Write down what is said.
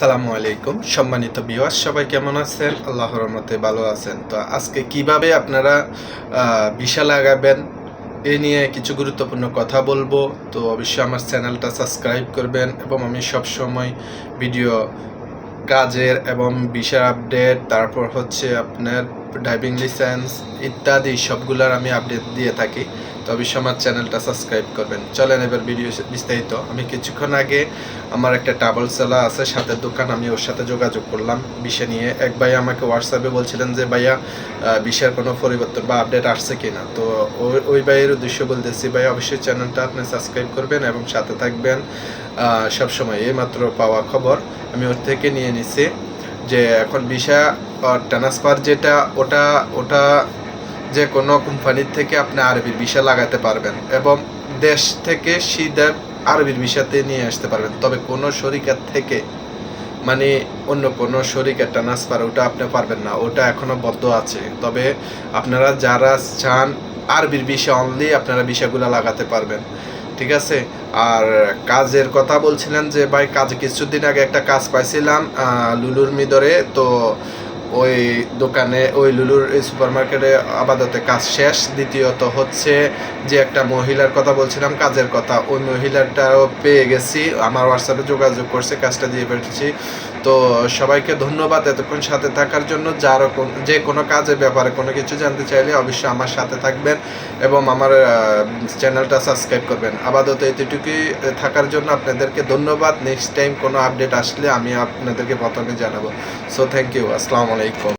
সালামু আলাইকুম। সম্মানিত বিওয়াস সবাই কেমন আছেন? আল্লাহর রহমতে ভালো আছেন। তো আজকে কীভাবে আপনারা ভিসা লাগাবেন এ নিয়ে কিছু গুরুত্বপূর্ণ কথা বলব। তো অবশ্যই আমার চ্যানেলটা সাবস্ক্রাইব করবেন এবং আমি সব সময় ভিডিও কাজের এবং ভিসার আপডেট, তারপর হচ্ছে আপনার ড্রাইভিং লাইসেন্স ইত্যাদি সবগুলোর আমি আপডেট দিয়ে থাকি। তো অবশ্যই আমার চ্যানেলটা সাবস্ক্রাইব করবেন। চলেন এবার ভিডিও বিস্তারিত। আমি কিছুক্ষণ আগে আমার একটা টাবল সেলা আছে, সাথে দোকান, আমি ওর সাথে যোগাযোগ করলাম বিষয় নিয়ে। এক ভাই আমাকে হোয়াটসঅ্যাপে বলছিলেন যে, ভাইয়া বিষয়ের কোনো পরিবর্তন বা আপডেট আসছে কি না তো ওই- ওই ভাইয়ের উদ্দেশ্য বলতেছি ভাই অবশ্যই চ্যানেলটা আপনি সাবস্ক্রাইব করবেন এবং সাথে থাকবেন। সবসময় এই মাত্র পাওয়া খবর আমি ওর থেকে নিয়ে নিছি। যে এখন ভিসা ট্রান্সফার যেটা, ওটা ওটা যে কোনো কোম্পানির থেকে আপনি আরবির ভিসা লাগাতে পারবেন এবং দেশ থেকে সিধা আরবির ভিসাতে নিয়ে আসতে পারবেন। তবে কোনো শরিকার থেকে মানে অন্য কোনো শরিকের ট্রান্সফার ওটা আপনি পারবেন না, ওটা এখনও বদ্ধ আছে। তবে আপনারা যারা চান আরবির ভিসা অনলি আপনারা ভিসাগুলো লাগাতে পারবেন। ঠিক আছে? আর কাজের কথা বলছিলেন যে, ভাই, কাজ কিছুদিন আগে একটা কাজ পাইছিলাম লুলুর মিদরে। তো ওই দোকানে, ওই লুলুর সুপার মার্কেটে আপাতত কাজ শেষ। দ্বিতীয়ত হচ্ছে যে একটা মহিলার কথা বলছিলাম, কাজের কথা। ওই মহিলাটাও পেয়ে গেছি, আমার হোয়াটসঅ্যাপে যোগাযোগ করছে, কাজটা দিয়ে ফেলছি। তো সবাইকে ধন্যবাদ এতক্ষণ সাথে থাকার জন্য। যার যে কোনো কাজের ব্যাপারে কোনো কিছু জানতে চাইলে অবশ্যই আমার সাথে থাকবেন এবং আমার চ্যানেলটা সাবস্ক্রাইব করবেন। আপাতত এতটুকুই থাকার জন্য আপনাদেরকে ধন্যবাদ। নেক্সট টাইম কোনো আপডেট আসলে আমি আপনাদেরকে প্রথমে জানাব। সো থ্যাংক ইউ আসসালামু আলাইকুম